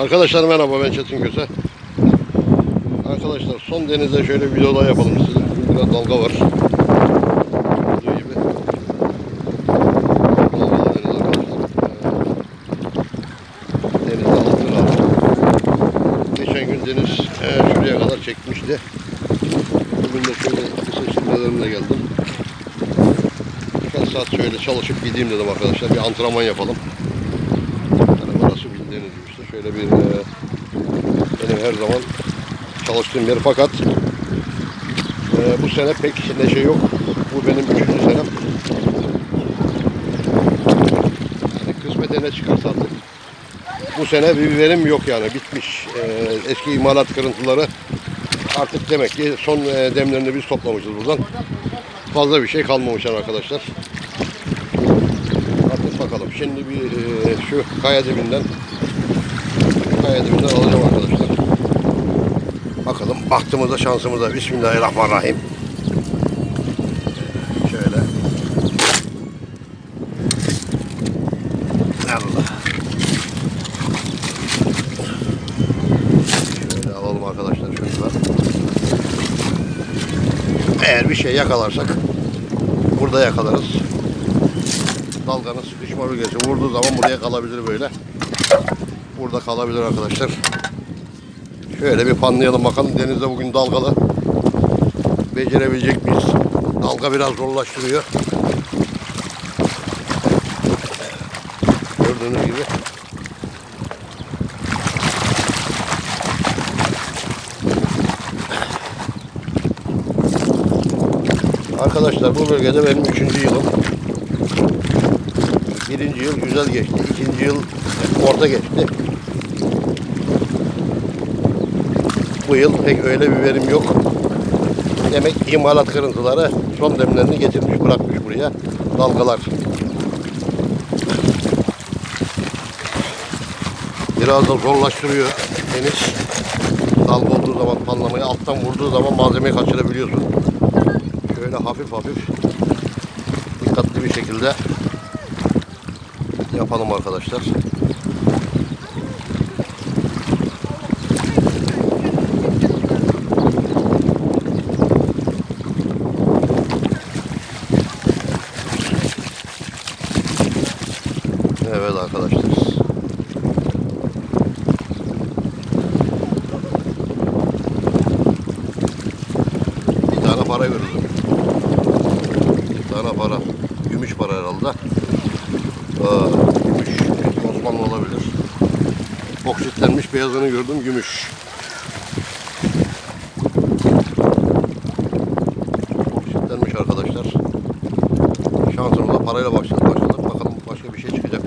Arkadaşlar merhaba ben Çetin Köse. Arkadaşlar son denizde şöyle bir daha yapalım size. Biraz dalga var. Gördüğü gibi. Denizde altın kaldı. Geçen gün deniz e, şuraya kadar çekmişti. Bugün de şöyle kısa şimdilerimle geldim. Birkaç saat şöyle çalışıp gideyim dedim arkadaşlar. Bir antrenman yapalım. Şöyle bir e, benim her zaman çalıştığım yer fakat e, bu sene pek neşe yok. Bu benim üçüncü senem. Yani kısmete ne çıkarsa artık. Bu sene bir verim yok yani bitmiş. E, eski imalat kırıntıları artık demek ki son e, demlerini biz toplamışız buradan. Fazla bir şey kalmamış yani arkadaşlar. Artık bakalım. Şimdi bir e, şu kaya dibinden kaya dibinden alacağım arkadaşlar. Bakalım baktığımızda şansımıza. Bismillahirrahmanirrahim. Şöyle. Allah. Şöyle alalım arkadaşlar şunu. Eğer bir şey yakalarsak burada yakalarız. Dalganın sıkışma bölgesi vurduğu zaman buraya kalabilir böyle. Burada kalabilir arkadaşlar. Şöyle bir panlayalım bakalım. Denizde bugün dalgalı. Becerebilecek miyiz? Dalga biraz zorlaştırıyor. Gördüğünüz gibi. Arkadaşlar bu bölgede benim üçüncü yılım. Birinci yıl güzel geçti. ikinci yıl orta geçti. Bu yıl pek öyle bir verim yok. Demek imalat kırıntıları son demlerini getirmiş bırakmış buraya. Dalgalar. Biraz da zorlaştırıyor deniz. Dalga olduğu zaman panlamayı alttan vurduğu zaman malzemeyi kaçırabiliyorsun. Şöyle hafif hafif dikkatli bir şekilde yapalım arkadaşlar. Evet arkadaşlar. Para verildi. Bir tane para. Gümüş para herhalde. Aa, gümüş. Osmanlı olabilir. Oksitlenmiş beyazını gördüm. Gümüş. Oksitlenmiş arkadaşlar. Şansımıza parayla başladık. başladık. Bakalım başka bir şey çıkacak.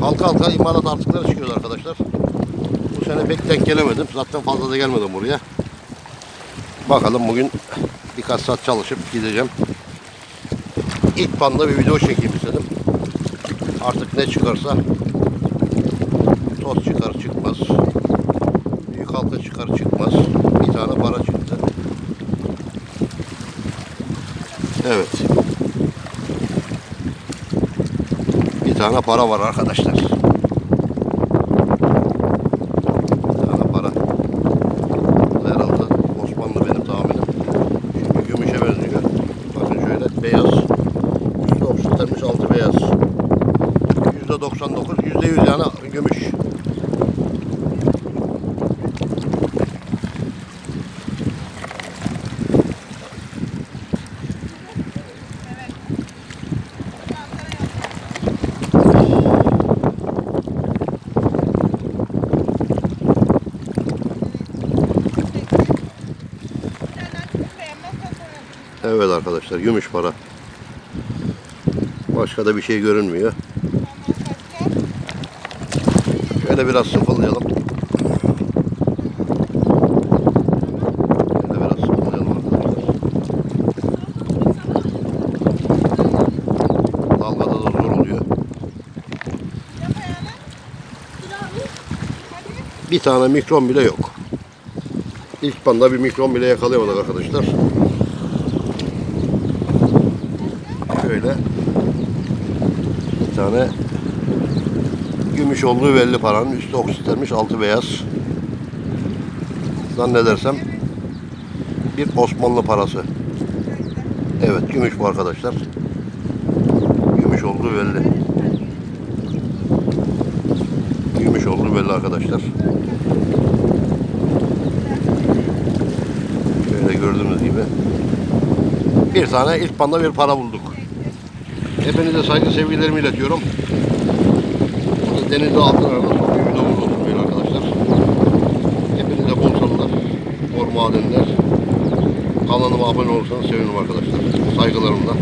Halka halka imalat artıkları çıkıyordu arkadaşlar. Bu sene pek denk gelemedim. Zaten fazla da gelmedim buraya. Bakalım bugün birkaç saat çalışıp gideceğim. İlk panda bir video çekeyim istedim. Artık ne çıkarsa toz çıkar çıkmaz. Büyük halka çıkar çıkmaz. Bir tane para çıktı. Evet. Bir tane para var arkadaşlar. Bir tane para. Bu da herhalde Osmanlı benim tahminim. Çünkü gümüşe benziyor. Bakın şöyle beyaz. Üstü oksitlenmiş altı beyaz. Yüzde 99, yüzde yüz yani gümüş. Evet arkadaşlar gümüş para. Başka da bir şey görünmüyor. Şöyle biraz sıfırlayalım. Şöyle da zor oluyor. Bir tane mikron bile yok. İlk banda bir mikron bile yakalayamadık arkadaşlar. Şöyle tane gümüş olduğu belli paranın. Üstü oksitlenmiş, altı beyaz. Zannedersem bir Osmanlı parası. Evet, gümüş bu arkadaşlar. Gümüş olduğu belli. Gümüş olduğu belli arkadaşlar. Şöyle gördüğünüz gibi. Bir tane ilk panda bir para bulduk. Hepinize saygı sevgilerimi iletiyorum. Denizde altın arada son bir videomuz olsun böyle arkadaşlar. Hepinize bol salılar, bol madenler. Kanalıma abone olursanız sevinirim arkadaşlar. Saygılarımla.